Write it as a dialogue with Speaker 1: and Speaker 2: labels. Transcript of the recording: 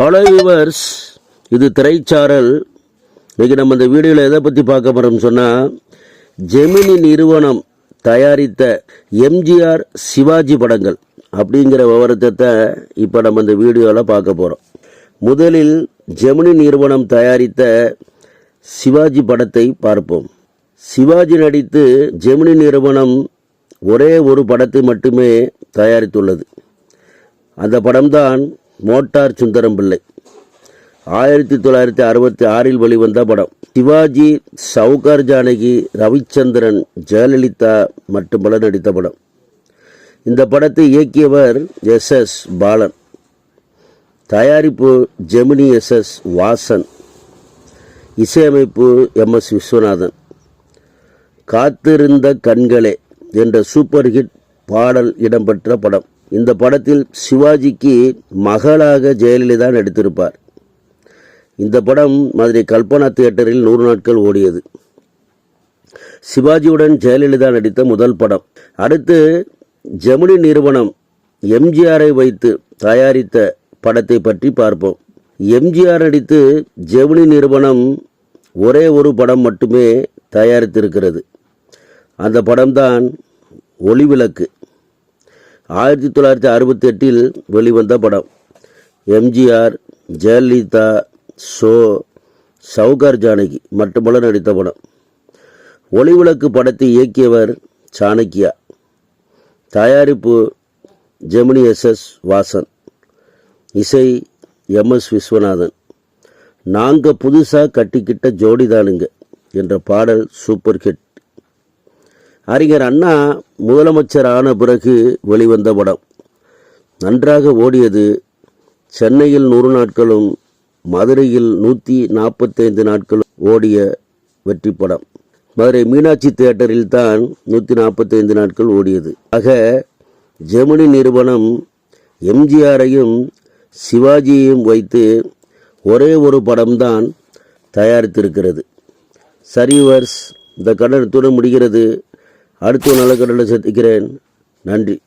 Speaker 1: Hello viewers இது திரைச்சாரல். இன்றைக்கி நம்ம இந்த வீடியோவில் எதை பற்றி பார்க்க போகிறோம்னு சொன்னால் ஜெமினி நிறுவனம் தயாரித்த எம்ஜிஆர் சிவாஜி படங்கள் அப்படிங்கிற விவரத்தை இப்போ நம்ம இந்த வீடியோவில் பார்க்க போகிறோம் முதலில் ஜெமினி நிறுவனம் தயாரித்த சிவாஜி படத்தை பார்ப்போம். சிவாஜி நடித்து ஜெமினி நிறுவனம் ஒரே ஒரு படத்தை மட்டுமே தயாரித்துள்ளது. அந்த படம்தான் மோட்டார் சுந்தரம் பிள்ளை ஆயிரத்தி தொள்ளாயிரத்தி அறுபத்தி ஆறில் வெளிவந்த படம். சிவாஜி சவுகார் ஜானகி ரவிச்சந்திரன் ஜெயலலிதா மற்றும் பலர் நடித்த படம். இந்த படத்தை இயக்கியவர் எஸ். எஸ். பாலன். தயாரிப்பு ஜெமினி எஸ். எஸ். வாசன். இசையமைப்பு எம். எஸ். விஸ்வநாதன். காத்திருந்த கண்களே என்ற சூப்பர் ஹிட் பாடல் இடம்பெற்ற படம். இந்த படத்தில் சிவாஜிக்கு மகளாக ஜெயலலிதா நடித்திருப்பார் இந்த படம் மதுரை கல்பனா தியேட்டரில் நூறு நாட்கள் ஓடியது. சிவாஜியுடன் ஜெயலலிதா நடித்த முதல் படம். அடுத்து ஜெமினி நிறுவனம் எம்ஜிஆரை வைத்து தயாரித்த படத்தை பற்றி பார்ப்போம். எம்ஜிஆர் நடித்து ஜெமினி நிறுவனம் ஒரே ஒரு படம் மட்டுமே தயாரித்திருக்கிறது. அந்த படம்தான் ஒளிவிளக்கு ஆயிரத்தி தொள்ளாயிரத்தி அறுபத்தி எட்டில் வெளிவந்த படம். எம்ஜிஆர் ஜெயலலிதா ஷோ சவுகார் ஜானகி மட்டுமல்ல நடித்த படம். ஒளிவிளக்கு படத்தை இயக்கியவர் சாணக்கியா. தயாரிப்பு ஜெமினி எஸ் எஸ் வாசன். இசை எம் எஸ் விஸ்வநாதன். நாங்கள் புதுசாக கட்டிக்கிட்ட ஜோடிதானுங்க என்ற பாடல் சூப்பர் ஹிட். அறிஞர் அண்ணா முதலமைச்சர் ஆன பிறகு வெளிவந்த படம். நன்றாக ஓடியது சென்னையில் நூறு நாட்களும் மதுரையில் நூற்றி நாற்பத்தைந்து நாட்களும் ஓடிய வெற்றி படம். மதுரை மீனாட்சி தியேட்டரில் தான் நூற்றி நாற்பத்தைந்து நாட்கள் ஓடியது. ஆக ஜெமினி நிறுவனம் எம்ஜிஆரையும் சிவாஜியையும் வைத்து ஒரே ஒரு படம்தான் தயாரித்திருக்கிறது. சரிவர்ஸ் இந்த கடனத்துடன் முடிகிறது. அடுத்த நல்ல கடலில் சந்திக்கிறேன். நன்றி.